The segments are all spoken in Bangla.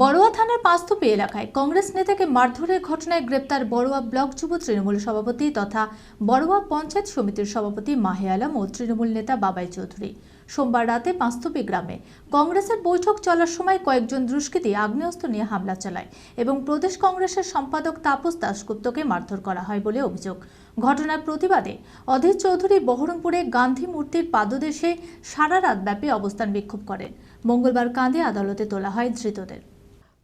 বড়ুয়া থানার পাঁচতুপি এলাকায় কংগ্রেস নেতাকে মারধরের ঘটনায় গ্রেপ্তার বড়ুয়া ব্লক যুব তৃণমূল সভাপতি তথা বড়ুয়া পঞ্চায়েত সমিতির সভাপতি মাহে আলম ও তৃণমূল নেতা বাবাই চৌধুরী। সোমবার রাতে পাঁচতুপি গ্রামে কংগ্রেসের বৈঠক চলার সময় কয়েকজন দুষ্কৃতী আগ্নেয়াস্ত্র নিয়ে হামলা চালায় এবং প্রদেশ কংগ্রেসের সম্পাদক তাপস দাশগুপ্তকে মারধর করা হয় বলে অভিযোগ। ঘটনার প্রতিবাদে অধীর চৌধুরী বহরমপুরে গান্ধী মূর্তির পাদদেশে সারা রাতব্যাপী অবস্থান বিক্ষোভ করেন। মঙ্গলবার কাঁদে আদালতে তোলা হয় ধৃতদের।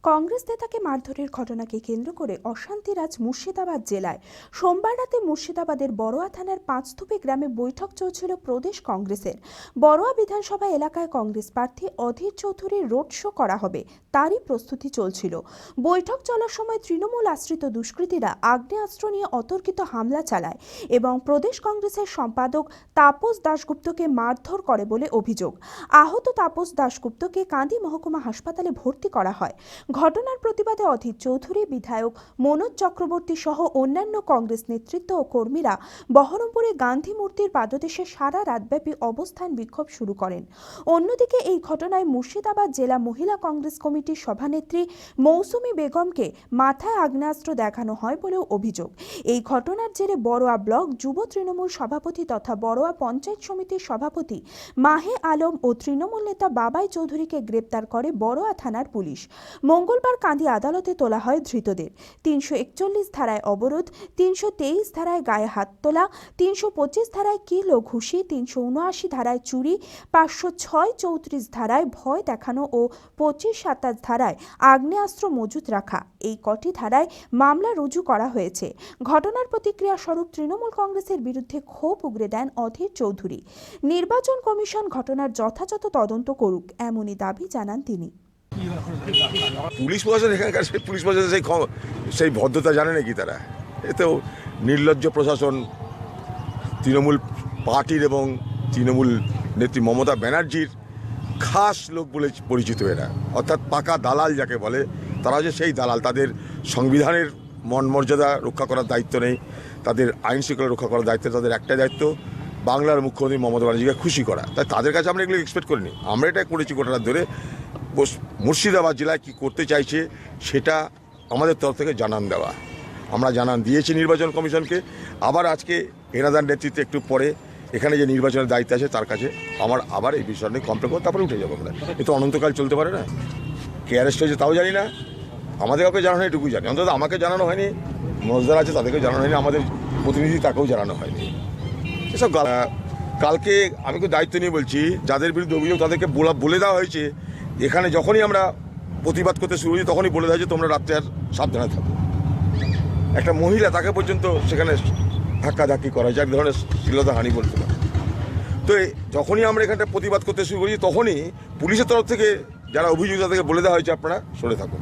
কংগ্রেস নেতাকে মারধরের ঘটনাকে কেন্দ্র করে অশান্তিরাজ মুর্শিদাবাদ জেলায়। সোমবার রাতে মুর্শিদাবাদের বড়োয়া থানার পাঁচথুপি গ্রামে বৈঠক চলছিল প্রদেশ কংগ্রেসের। বড়োয়া বিধানসভা এলাকায় কংগ্রেস প্রার্থী অধীর চৌধুরীর রোড শো করা হবে, তারই প্রস্তুতি চলছিল। বৈঠক চলার সময় তৃণমূল আশ্রিত দুষ্কৃতীরা আগ্নেয়াস্ত্র নিয়ে অতর্কিত হামলা চালায় এবং প্রদেশ কংগ্রেসের সম্পাদক তাপস দাশগুপ্তকে মারধর করে বলে অভিযোগ। আহত তাপস দাশগুপ্তকে কান্দি মহকুমা হাসপাতালে ভর্তি করা হয়। ঘটনার প্রতিবাদে অধীর চৌধুরী, বিধায়ক মনোজ চক্রবর্তী সহ অন্যান্য কংগ্রেস নেতৃত্ব ও কর্মীরা বহরমপুরে গান্ধী মূর্তির পাদদেশে সারা রাতব্যাপী অবস্থান বিক্ষোভ শুরু করেন। অন্যদিকে এই ঘটনায় মুর্শিদাবাদ জেলা মহিলা কংগ্রেস কমিটির সভানেত্রী মৌসুমী বেগমকে মাথায় আগ্নেয়াস্ত্র দেখানো হয় বলেও অভিযোগ। এই ঘটনার জেরে বড়োয়া ব্লক, যুব তৃণমূল সভাপতি তথা বড়োয়া পঞ্চায়েত সমিতির সভাপতি মাহে আলম ও তৃণমূল নেতা বাবাই চৌধুরীকে গ্রেপ্তার করে বড়োয়া থানার পুলিশ। মঙ্গলবার কাঁদি আদালতে তোলা হয় ধৃতদের। তিনশো একচল্লিশ ধারায় অবরোধ, তিনশো তেইশ ধারায় গায়ে হাত তোলা, তিনশো পঁচিশ ধারায় কিল ও ঘুষি, তিনশো উনআশি ধারায় চুরি, পাঁচশো ছয় চৌত্রিশ ধারায় ভয় দেখানো ও পঁচিশ সাতাশ ধারায় আগ্নেয়াস্ত্র মজুত রাখা। এই কটি ধারায় মামলা রুজু করা হয়েছে। ঘটনার প্রতিক্রিয়া স্বরূপ তৃণমূল কংগ্রেসের বিরুদ্ধে ক্ষোভ উগরে দেন অধীর চৌধুরী। নির্বাচন কমিশন ঘটনার যথাযথ তদন্ত করুক, এমনই দাবি জানান তিনি। পুলিশ প্রশাসন এখানকার সেই পুলিশ প্রশাসন সেই সেই ভদ্রতা জানে নাকি তারা? এতেও নির্লজ্জ প্রশাসন, তৃণমূল পার্টির এবং তৃণমূল নেত্রী মমতা ব্যানার্জির খাস লোক বলে পরিচিত এরা। অর্থাৎ পাকা দালাল যাকে বলে, তারা যে সেই দালাল। তাদের সংবিধানের মন মর্যাদা রক্ষা করার দায়িত্ব নেই, তাদের আইন শৃঙ্খলা রক্ষা করার দায়িত্ব তাদের একটাই দায়িত্ব, বাংলার মুখ্যমন্ত্রী মমতা ব্যানার্জিকে খুশি করা। তাই তাদের কাছে আমরা এগুলো এক্সপেক্ট করিনি। আমরা এটা করেছি গোটা ধরে। মুর্শিদাবাদ জেলায় কি করতে চাইছে সেটা আমাদের তরফ থেকে জানান দেওয়া। আমরা জানান দিয়েছি নির্বাচন কমিশনকে। আবার আজকে এনাদার নেতৃত্বে একটু পরে এখানে যে নির্বাচনের দায়িত্ব আছে তার কাছে আমার আবার এই বিষয় নিয়ে কমপ্লেন করব, তারপরে উঠে যাব আমরা। এ তো অনন্তকাল চলতে পারে না। কে অ্যারেস্ট হয়েছে তাও জানি না। আমাদের কাউকে জানানো এটুকু জানি। অন্তত আমাকে জানানো হয়নি মজদার আছে তাদেরকে জানানো হয়নি, আমাদের প্রতিনিধি তাকেও জানানো হয়নি। এসব কালকে আমি তো দায়িত্ব নিয়ে বলছি, যাদের বিরুদ্ধে অভিযোগ তাদেরকে বলে দেওয়া হয়েছে এখানে যখনই আমরা প্রতিবাদ করতে শুরু করি, তখনই বলে দেয় যে তোমরা রাত্রে আর সাবধানে থাকো। একটা মহিলা তাকে পর্যন্ত সেখানে ধাক্কাধাক্কি করা হয়েছে এক ধরনের শ্লীলতা হানি বলতে পারে। তো যখনই আমরা এখানটা প্রতিবাদ করতে শুরু করি, তখনই পুলিশের তরফ থেকে যারা অভিযোগ তাদেরকে বলে দেওয়া হয়েছে, আপনারা সরে থাকুন।